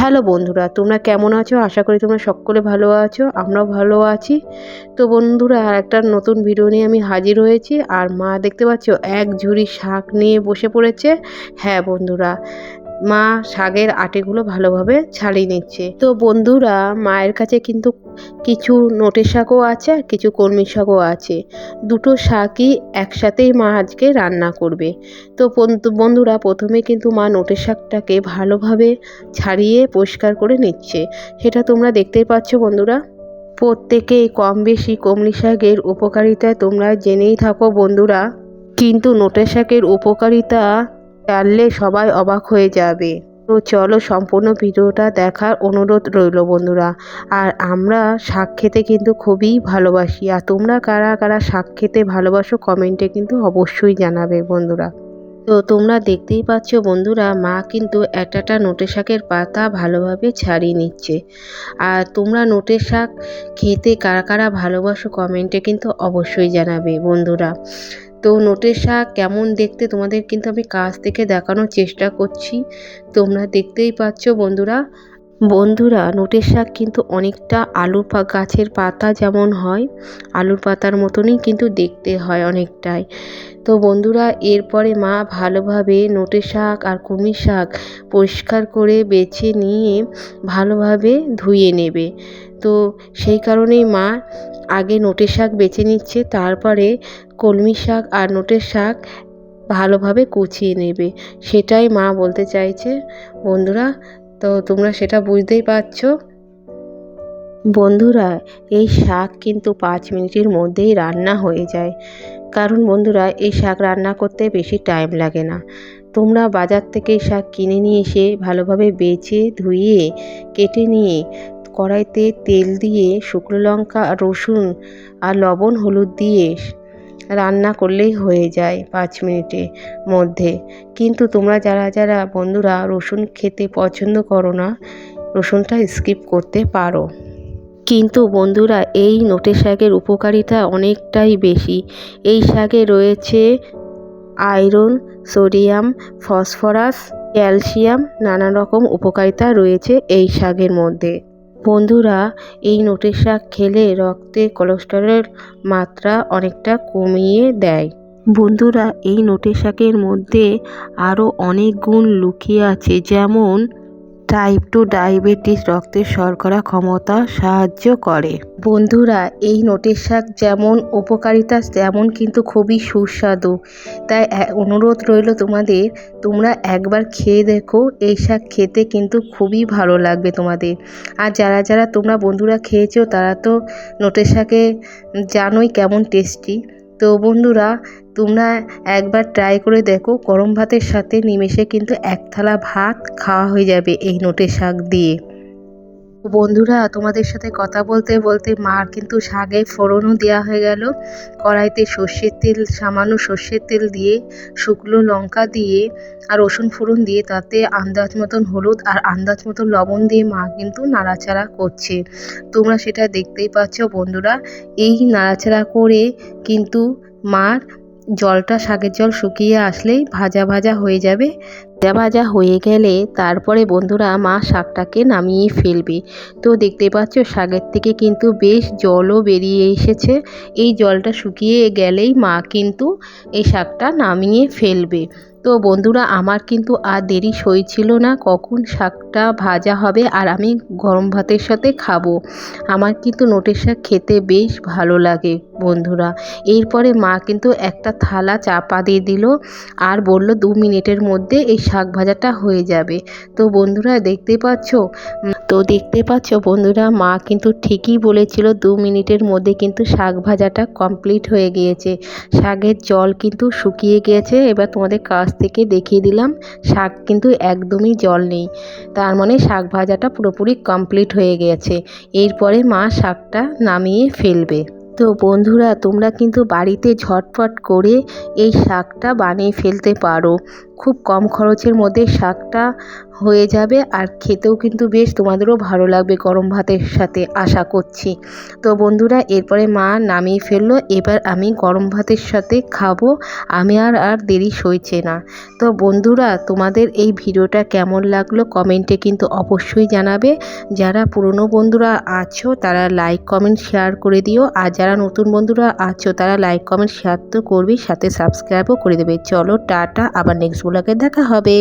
Hello বন্ধুরা, তোমরা কেমন আছো? আশা করি তোমরা সকলে ভালো আছো, আমরাও ভালো আছি। তো বন্ধুরা, আর একটা নতুন ভিডিও নিয়ে আমি হাজির হয়েছি। আর মা দেখতে পাচ্ছ, এক ঝুড়ি শাক নিয়ে বসে পড়েছে। হ্যাঁ বন্ধুরা মা শাকের আটেগুলো ভালোভাবে ছাড়িয়ে নিচ্ছে। তো বন্ধুরা, মায়ের কাছে কিন্তু কিছু নোটে শাকও আছে কিছু কলমি শাকও আছে। দুটো শাকই একসাথেই মা আজকে রান্না করবে। তো বন্ধুরা, প্রথমে কিন্তু মা নোটে শাকটাকে ভালোভাবে ছাড়িয়ে পরিষ্কার করে নিচ্ছে। সেটা তোমরা দেখতেই পাচ্ছ বন্ধুরা। প্রত্যেকেই কম বেশি কমলি শাকের উপকারিতা তোমরা জেনেই থাকো বন্ধুরা। কিন্তু নোটে শাকের উপকারিতা জানলে সবাই অবাক হয়ে যাবে। তো চলো সম্পূর্ণ ভিডিওটা দেখার অনুরোধ রইল বন্ধুরা। আর আমরা শাক খেতে কিন্তু খুবই ভালোবাসি। আর তোমরা কারা কারা শাক খেতে ভালোবাসো কমেন্টে কিন্তু অবশ্যই জানাবে বন্ধুরা। তো তোমরা দেখতেই পাচ্ছ বন্ধুরা, মা কিন্তু একটা নোটে শাকের পাতা ভালোভাবে ছাড়িয়ে নিচ্ছে। আর তোমরা নোটে শাক খেতে কারা কারা ভালোবাসো কমেন্টে কিন্তু অবশ্যই জানাবে বন্ধুরা। তো নোটের শাক কেমন দেখতে তোমাদের কিন্তু আমি কাছ থেকে দেখানোর চেষ্টা করছি। তোমরা দেখতেই পাচ্ছ বন্ধুরা। বন্ধুরা, নোটের শাক কিন্তু অনেকটা আলুর পা, গাছের পাতা যেমন হয়, আলুর পাতার মতনই কিন্তু দেখতে হয় অনেকটাই। তো বন্ধুরা, এরপরে মা ভালোভাবে নোটের শাক আর কুমির শাক পরিষ্কার করে বেছে নিয়ে ভালোভাবে ধুয়ে নেবে। তো সেই কারণেই মা আগে নোটের শাক বেছে নিচ্ছে, তারপরে কলমি শাক আর নোটের শাক ভালোভাবে কুচিয়ে নেবে। সেটাই মা বলতে চাইছে। বন্ধুরা তো তোমরা সেটা বুঝতেই পারছ? বন্ধুরা, এই শাক কিন্তু পাঁচ মিনিটের মধ্যেই রান্না হয়ে যায়। কারণ বন্ধুরা, এই শাক রান্না করতে বেশি টাইম লাগে না। তোমরা বাজার থেকে শাক কিনে নিয়ে এসে ভালোভাবে বেছে, ধুয়ে, কেটে নিয়ে কড়াইতে তেল দিয়ে শুকনো লঙ্কা, রসুন আর লবণ, হলুদ দিয়ে রান্না করলেই হয়ে যায় পাঁচ মিনিটের মধ্যে। কিন্তু তোমরা যারা যারা বন্ধুরা রসুন খেতে পছন্দ করো না, রসুনটা স্কিপ করতে পারো। কিন্তু বন্ধুরা, এই নোটে শাকের উপকারিতা অনেকটাই বেশি। এই শাকে রয়েছে আয়রন, সোডিয়াম, ফসফরাস, ক্যালসিয়াম নানা রকম উপকারিতা রয়েছে এই শাকের মধ্যে। বন্ধুরা, এই নোটের শাক খেলে রক্তে কোলেস্টেরলের মাত্রা অনেকটা কমিয়ে দেয়। বন্ধুরা, এই নোটে শাকের মধ্যে আরও অনেক গুণ লুকিয়ে আছে, যেমন টাইপ টু ডায়াবেটিস রক্তের শর্করা ক্ষমতা সাহায্য করে। বন্ধুরা, এই নোটের শাক যেমন উপকারিতা, তেমন কিন্তু খুবই সুস্বাদু। তাই অনুরোধ রইল তোমাদের, তোমরা একবার খেয়ে দেখো, এই শাক খেতে কিন্তু খুবই ভালো লাগবে তোমাদের। আর যারা যারা তোমরা বন্ধুরা খেয়েছো, তারা তো নোটের শাকে জানোই কেমন টেস্টি তো বন্ধুরা, তোমরা একবার ট্রাই করে দেখো, গরম ভাতের সাথে নিমেষে কিন্তু এক থালা ভাত খাওয়া হয়ে যাবে এই নোটের শাক দিয়ে। বন্ধুরা, তোমাদের সাথে কথা বলতে বলতে মার কিন্তু শাগে ফোড়নও দেওয়া হয়ে গেল। কড়াইতে সর্ষের তেল, সামান্য সর্ষের তেল দিয়ে, শুকনো লঙ্কা দিয়ে আর রসুন ফোড়ন দিয়ে তাতে আন্দাজ মতন হলুদ আর আন্দাজ মতন লবণ দিয়ে মা কিন্তু নাড়াচাড়া করছে। তোমরা সেটা দেখতেই পাচ্ছ বন্ধুরা, এই নাড়াচাড়া করে কিন্তু মার জলটা শাকের জল শুকিয়ে আসলেই ভাজা ভাজা হয়ে যাবে। ভাজা ভাজা হয়ে গেলে তারপরে বন্ধুরা মা শাকটাকে নামিয়ে ফেলবে। তো দেখতে পাচ্ছ, শাকের থেকে কিন্তু বেশ জলও বেরিয়ে এসেছে। এই জলটা শুকিয়ে গেলেই মা কিন্তু এই শাকটা নামিয়ে ফেলবে। তো বন্ধুরা, আমার কিন্তু আর দেরি সই ছিল না। কখন শাকটা ভাজা হবে আর আমি গরম ভাতের সাথে খাব। আমার কিন্তু নোটের শাক খেতে বেশ ভালো লাগে বন্ধুরা। এরপরে মা কিন্তু একটা থালা চাপা দিয়ে দিল আর বলল, দু মিনিটের মধ্যে এই শাক ভাজাটা হয়ে যাবে। তো বন্ধুরা, দেখতে পাচ্ছ? তো দেখতে পাচ্ছ বন্ধুরা, মা কিন্তু ঠিকই বলেছিল দু মিনিটের মধ্যে কিন্তু শাক ভাজাটা কমপ্লিট হয়ে গিয়েছে। শাকের জল কিন্তু শুকিয়ে গিয়েছে। এবার তোমাদের কাছ থেকে দেখিয়ে দিলাম, শাক কিন্তু একদমই জল নেই। তার মানে শাক ভাজাটা পুরোপুরি কমপ্লিট হয়ে গেছে এরপরে মা শাকটা নামিয়ে ফেলবে। তো বন্ধুরা, তোমরা কিন্তু বাড়িতে ঝটপট করে এই শাকটা বানিয়ে ফেলতে পারো। খুব কম খরচের মধ্যে শাকটা হয়ে যাবে আর খেতেও কিন্তু বেশ তোমাদেরও ভালো লাগবে গরম ভাতের সাথে, আশা করছি। তো বন্ধুরা, এরপরে মা নামিয়ে ফেলল, এবার আমি গরম ভাতের সাথে খাব, আমি আর আর দেরি সইছে না। তো বন্ধুরা, তোমাদের এই ভিডিওটা কেমন লাগল কমেন্টে কিন্তু অবশ্যই জানাবে। যারা পুরনো বন্ধুরা আছো, তারা লাইক, কমেন্ট, শেয়ার করে দিও। আর যারা নতুন বন্ধুরা আছো, তারা লাইক, কমেন্ট, শেয়ার তো করবেই, সাথে সাবস্ক্রাইবও করে দেবে। চলো, টাটা, আবার নেক্সট ব্লগে দেখা হবে।